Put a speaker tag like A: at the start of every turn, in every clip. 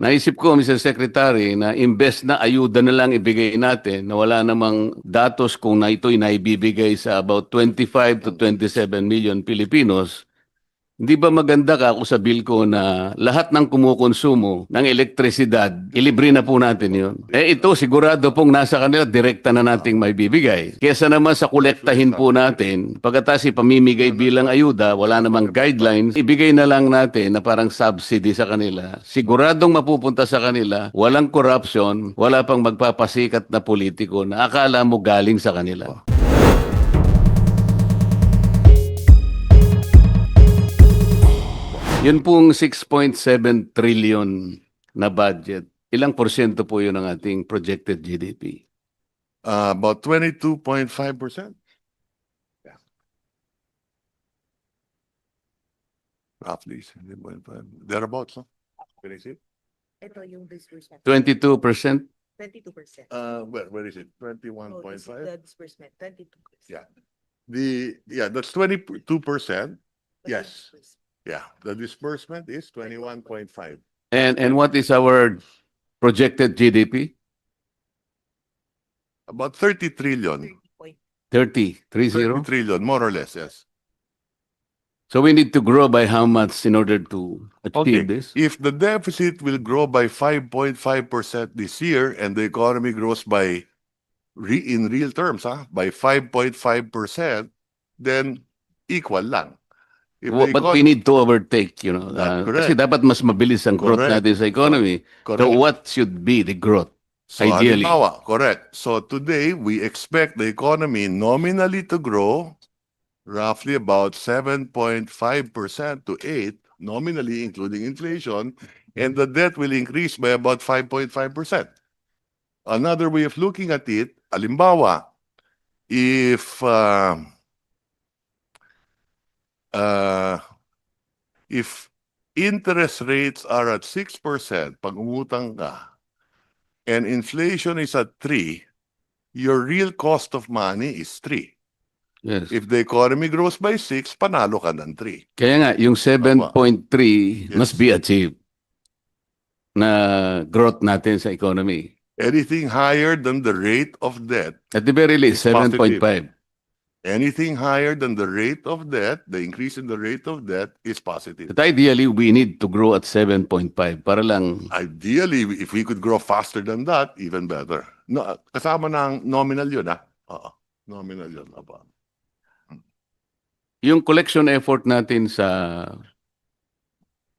A: Naisip ko, Mr. Secretary, na imbes na ayuda na lang ibigay natin na wala namang datos kung na ito'y naibibigay sa about 25 to 27 million Filipinos, hindi ba maganda ka ako sa bill ko na lahat ng kumukonsumo ng elektrisidad, ilibre na po natin yun? Eh ito, sigurado pong nasa kanila, direkta na nating may bibigay. Kesa naman sa kolektahin po natin, pagkatas ipamimigay bilang ayuda, wala namang guidelines, ibigay na lang natin na parang subsidy sa kanila. Siguradong mapupunta sa kanila, walang corruption, wala pang magpapasikat na politiko na akala mo galing sa kanila. Yun pong 6.7 trillion na budget. Ilang porsyento po yun ng ating projected GDP?
B: Uh, about twenty-two point five percent. Roughly, thereabouts, no? Where is it?
C: Ito yung disbursement.
A: 22 percent?
C: Twenty-two percent.
B: Uh, where, where is it? Twenty-one
C: Oh,
B: point
C: this is? The disbursement, twenty-two percent.
B: Yeah. The, yeah, that's twenty-two percent. Yes. Yeah, the disbursement is twenty-one point five.
A: And, and what is our projected GDP?
B: About thirty trillion,
A: 30, 30?
B: 30 trillion, more or less, yes.
A: So we need to grow by how much in order to achieve this?
B: if the deficit will grow by five point five percent this year and the economy grows by re, in real terms, ah, by five point five percent, then equal lang. If the
A: But we need to overtake, you know. Uh, kasi dapat mas mabilis ang growth
B: Correct.
A: natin sa economy.
B: correct.
A: So what should be the growth?
B: So,
A: ideally.
B: halimbawa, correct. So today, we expect the economy nominally to grow roughly about seven point five percent to eight, nominally including inflation, and the debt will increase by about five point five percent. Another way of looking at it, halimbawa, if uh, uh, if interest rates are at six percent, pag umutang ka, and inflation is at 3, your real cost of money is 3.
A: Yes.
B: If the economy grows by 6, panalo ka ng 3.
A: Kaya nga, yung 7.3 must be achieved na growth natin sa economy.
B: Anything higher than the rate of debt,
A: At the very least,
B: It's positive.
A: 7.5.
B: anything higher than the rate of debt, the increase in the rate of debt is positive.
A: But ideally, we need to grow at 7.5 para lang
B: Ideally, if we could grow faster than that, even better. No, kasama ng nominal yun, ah. Oo, nominal yun. Aba.
A: yung collection effort natin sa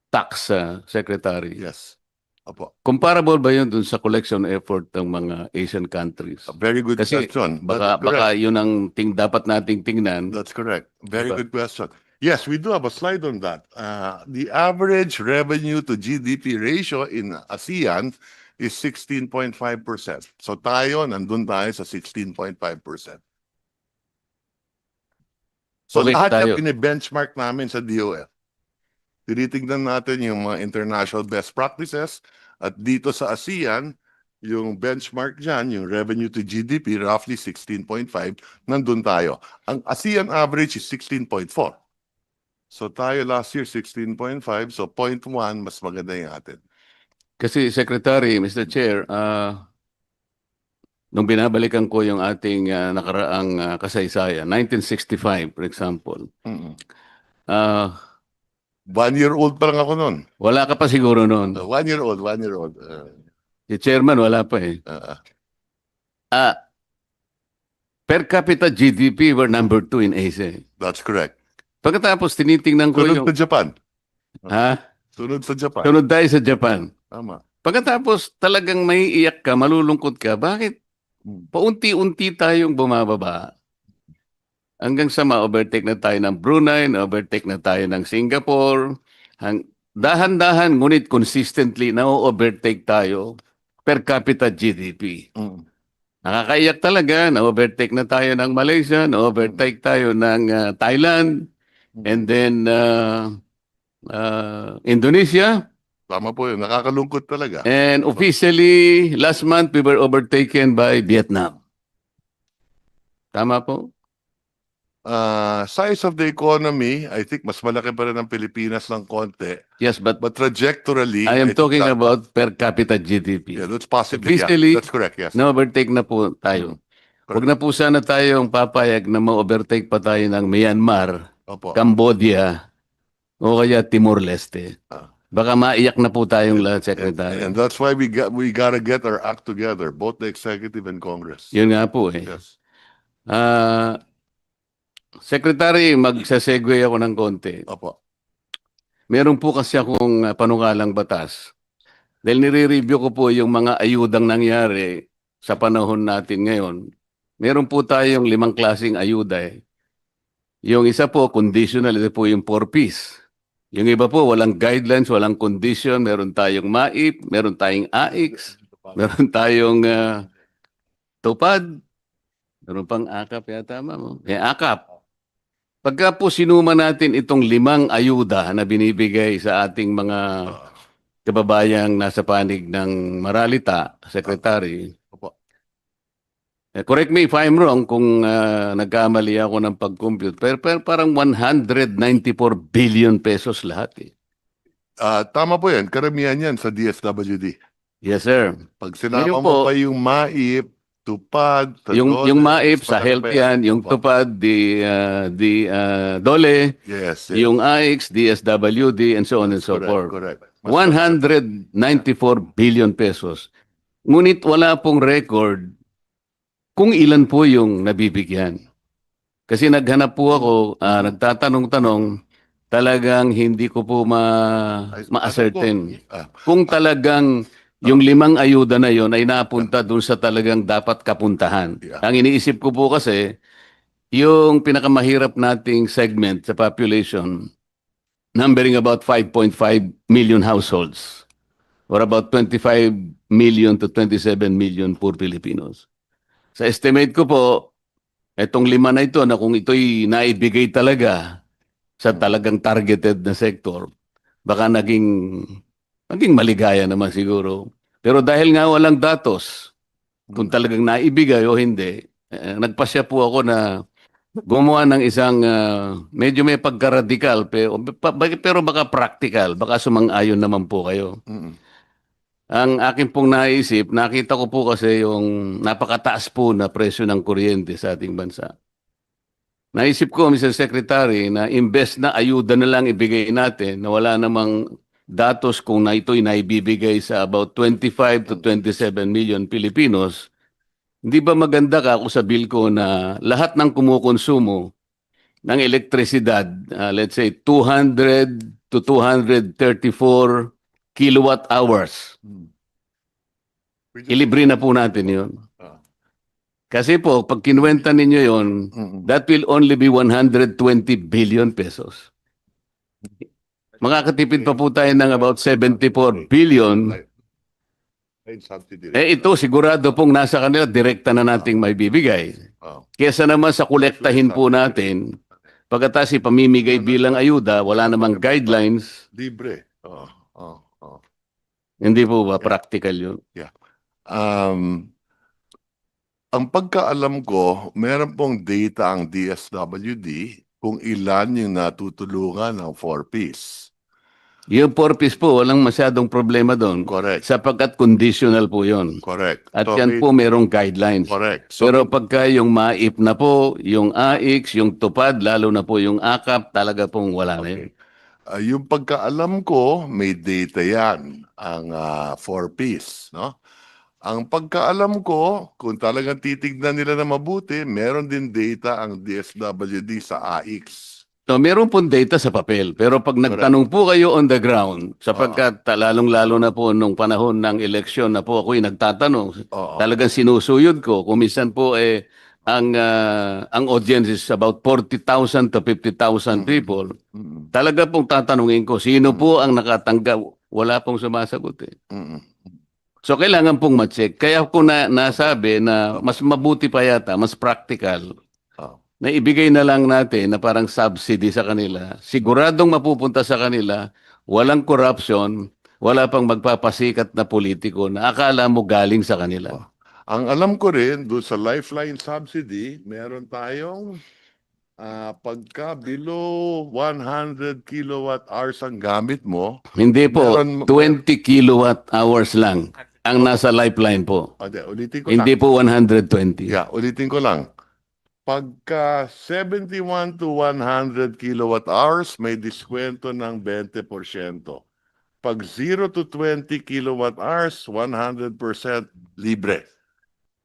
A: tax uh, secretary.
B: Yes. Apo.
A: Comparable ba yun dun sa collection effort ng mga Asian countries?
B: A very good
A: Kasi
B: question.
A: Baka baka yun ang ting dapat nating tingnan.
B: That's correct. Very
A: Diba?
B: good question. Yes, we do have a slide on that. Uh, the average revenue to GDP ratio in ASEAN is 16.5%. So tayo, nandun tayo sa 16.5%. So
A: Okay,
B: lahat
A: tayo.
B: yung benchmark namin sa DOF. Tinitingnan natin yung mga international best practices at dito sa ASEAN, yung benchmark dyan, yung revenue to GDP, roughly 16.5, nandun tayo. Ang ASEAN average is 16.4. So tayo last year 16.5, so 0.1 mas maganda yung atin.
A: Kasi Secretary, Mr. Chair, ah nung binabalikan ko yung ating ah, nakaraang ah, kasaysayan, 1965 for example,
B: Mm-mm.
A: ah
B: One year old pa lang ako noon.
A: wala ka pa siguro noon.
B: Uh, one year old, one year old. Uh,
A: Si Chairman wala pa eh.
B: uh,
A: Ah, per capita GDP, we're number two in Asia.
B: that's correct.
A: Pagkatapos tinitingnan ko
B: Sunod
A: yung...
B: sa Japan.
A: Ha?
B: Sunod sa Japan.
A: Sunod tayo sa Japan.
B: Tama.
A: Pagkatapos talagang may iyak ka, malulungkot ka, bakit
B: Hmm.
A: paunti-unti tayong bumababa? Hanggang sa ma-overtake na tayo ng Brunei, na-overtake na tayo ng Singapore. Hang, dahan-dahan, ngunit consistently na-overtake tayo per capita GDP.
B: Mm.
A: Nakakaiyak talaga, na-overtake na tayo ng Malaysia, na-overtake tayo ng ah, Thailand, and then uh, uh, Indonesia.
B: Tama po yun. Nakakalungkot talaga.
A: And officially, last month, we were overtaken by Vietnam. Tama po?
B: Uh, size of the economy, I think mas malaki pa rin ang Pilipinas ng konti.
A: Yes, but
B: But trajectorily,
A: I am talking
B: that-
A: about per capita GDP.
B: Yeah, that's possibly, yeah,
A: Officially,
B: that's correct, yes.
A: Na-overtake na po tayo. Huwag na po sana tayong papayag na ma-overtake pa tayo ng Myanmar,
B: Opo.
A: Cambodia, o kaya Timor-Leste.
B: Ah.
A: Baka maiyak na po tayong lahat, Secretary.
B: And that's why we got, we gotta get our act together, both the executive and Congress.
A: Yun nga po eh.
B: Yes.
A: Ah, Secretary, magsasegue ako ng konti.
B: Opo.
A: Meron po kasi akong ah, panukalang batas. Dahil nire-review ko po yung mga ayudang nangyari sa panahon natin ngayon. Meron po tayong limang klaseng ayuda eh. Yung isa po, conditional, ito po yung four-piece. Yung iba po, walang guidelines, walang condition. Meron tayong MAIP, meron tayong AIX, meron tayong ah, tupad, meron pang AKAP yata, ma'am. Eh, AKAP. Pagka po sinuma natin itong limang ayuda na binibigay sa ating mga kababayang nasa panig ng Maralita, Secretary,
B: Opo.
A: eh, correct me if I'm wrong kung ah, nagkamali ako ng pag-compute, pero, pero parang 194 billion pesos lahat eh.
B: Ah, tama po yan. Karamihan yan sa DSWD.
A: Yes, sir.
B: Pag sinama
A: Ngayon
B: mo
A: po-
B: pa yung MAIP, tupad, sa
A: Yung, yung MAIP sa health yan, yung tupad, di, ah, di ah, dole,
B: Yes. yes.
A: yung AIX, DSWD, and so on and so
B: correct,
A: forth.
B: correct. Mas-
A: 194 billion pesos. Ngunit wala pong record kung ilan po yung nabibigyan. Kasi naghanap po ako, ah, nagtatanong-tanong, talagang hindi ko po ma, ma-ascertain.
B: ano? Ah,
A: Kung talagang yung limang ayuda na yon ay napunta dun sa talagang dapat kapuntahan.
B: Yeah.
A: Ang iniisip ko po kasi, yung pinakamahirap nating segment sa population, numbering about 5.5 million households or about 25 million to 27 million poor Filipinos. Sa estimate ko po, itong lima na ito na kung ito'y naibigay talaga sa talagang targeted na sector, baka naging naging maligaya naman siguro. Pero dahil nga walang datos, kung talagang naibigay o hindi, eh, nagpasya po ako na gumawa ng isang ah, medyo may pagka-radical pero, pero baka practical, baka sumang-ayon naman po kayo.
B: mm,
A: Ang akin pong naisip, nakita ko po kasi yung napakataas po na presyo ng kuryente sa ating bansa. Naisip ko, Mr. Secretary, na imbes na ayuda na lang ibigay natin, na wala namang datos kung na ito'y naibibigay sa about 25 to 27 million Pilipinos, hindi ba maganda ka kung sa bill ko na lahat ng kumukonsumo ng elektrisidad, ah, let's say 200 to 234 kilowatt hours,
B: mm.
A: ilibre na po natin yun.
B: Ah.
A: Kasi po, pag kinuwenta ninyo yon,
B: Mm,
A: that will only be 120 billion pesos. Makakatipid pa po tayo ng about 74 billion. Eh ito, sigurado pong nasa kanila, direkta na nating may bibigay. Kesa naman sa kolektahin po natin, pagkatas ipamimigay bilang ayuda, wala namang guidelines,
B: libre. Oh, oh, oh.
A: hindi po ba practical yun?
B: Um, ang pagkaalam ko, meron pong data ang DSWD kung ilan yung natutulungan ng 4Ps.
A: Yung purpose po, walang masyadong problema doon.
B: Correct.
A: Sapagkat conditional po yon.
B: Correct.
A: At
B: So,
A: yan po merong guidelines.
B: Correct. So,
A: Pero pagka yung MAIP na po, yung AIX, yung tupad, lalo na po yung AKAP, talaga pong wala na yun.
B: ah, yung pagkaalam ko, may data yan, ang 4Ps. No? Ang pagkaalam ko, kung talagang titignan nila na mabuti, meron din data ang DSWD sa AIX.
A: So, meron pong data sa papel. Pero pag nagtanong po kayo on the ground, sapagkat lalong-lalo na po nung panahon ng eleksyon na po ako'y nagtatanong,
B: Oo.
A: talagang sinusuyod ko. Kung minsan po eh, ang, ah, ang audience is about 40,000 to 50,000 people.
B: Mm,
A: Talaga pong tatanungin ko, sino po ang nakatanggap? Wala pong sumasagot eh.
B: mm, mm.
A: So kailangan pong ma-check. Kaya ko na nasabi na mas mabuti pa yata, mas practical. Na ibigay na lang natin na parang subsidy sa kanila. Siguradong mapupunta sa kanila, walang corruption, wala pang magpapasikat na politiko na akala mo galing sa kanila.
B: Ang alam ko rin, doon sa lifeline subsidy, meron tayong Ah, pagka below 100 kilowatt hours ang gamit mo,
A: Hindi po,
B: Meron-
A: 20 kilowatt hours lang ang nasa lifeline po.
B: ah, di, ulitin ko
A: Hindi
B: lang.
A: po 120.
B: Yeah, ulitin ko lang. Pagka 71 to 100 kilowatt hours, may diskwento ng 20%. Pag 0 to 20 kilowatt hours, 100% libre.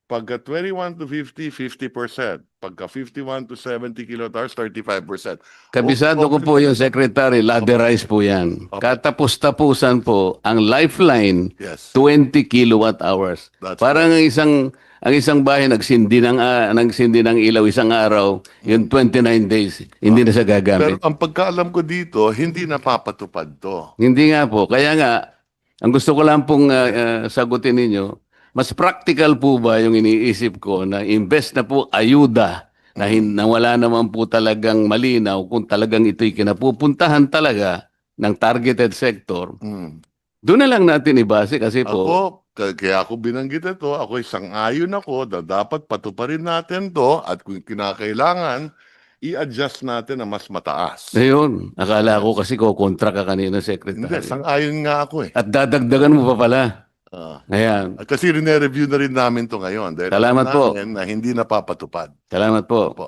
B: Pagka 21 to 50, 50%. Pagka 51 to 70 kilowatt hours, 35%.
A: Kabisado ko po yung secretary, laderize po yan.
B: Opo.
A: Katapos-tapusan po ang lifeline,
B: Yes.
A: 20 kilowatt hours.
B: That's
A: Parang ang isang ang isang bahay nagsindi ng ah, nagsindi ng ilaw isang araw, yung 29 days, hindi na siya
B: Pero
A: gagamit.
B: ang pagkaalam ko dito, hindi napapatupad to.
A: Hindi nga po. Kaya nga, ang gusto ko lang pong ah, ah, sagutin ninyo, mas practical po ba yung iniisip ko na invest na po ayuda na, hin- na wala naman po talagang malinaw kung talagang ito'y kinapupuntahan talaga ng targeted sector.
B: Hmm.
A: Doon na lang natin ibase kasi po,
B: Ako, k- kaya ako binanggit ito, ako isang ayon ako na dapat patuparin natin to at kung kinakailangan, i-adjust natin na mas mataas.
A: ayun, akala ko kasi ko kontra ka kanina,
B: Hindi,
A: Secretary.
B: isang ayon nga ako eh.
A: At dadagdagan mo pa pala.
B: Ah.
A: Ayan.
B: Kasi rine-review na rin namin to ngayon. Dahil
A: Salamat
B: alam
A: po.
B: na hindi napapatupad.
A: Salamat po.
B: Opo.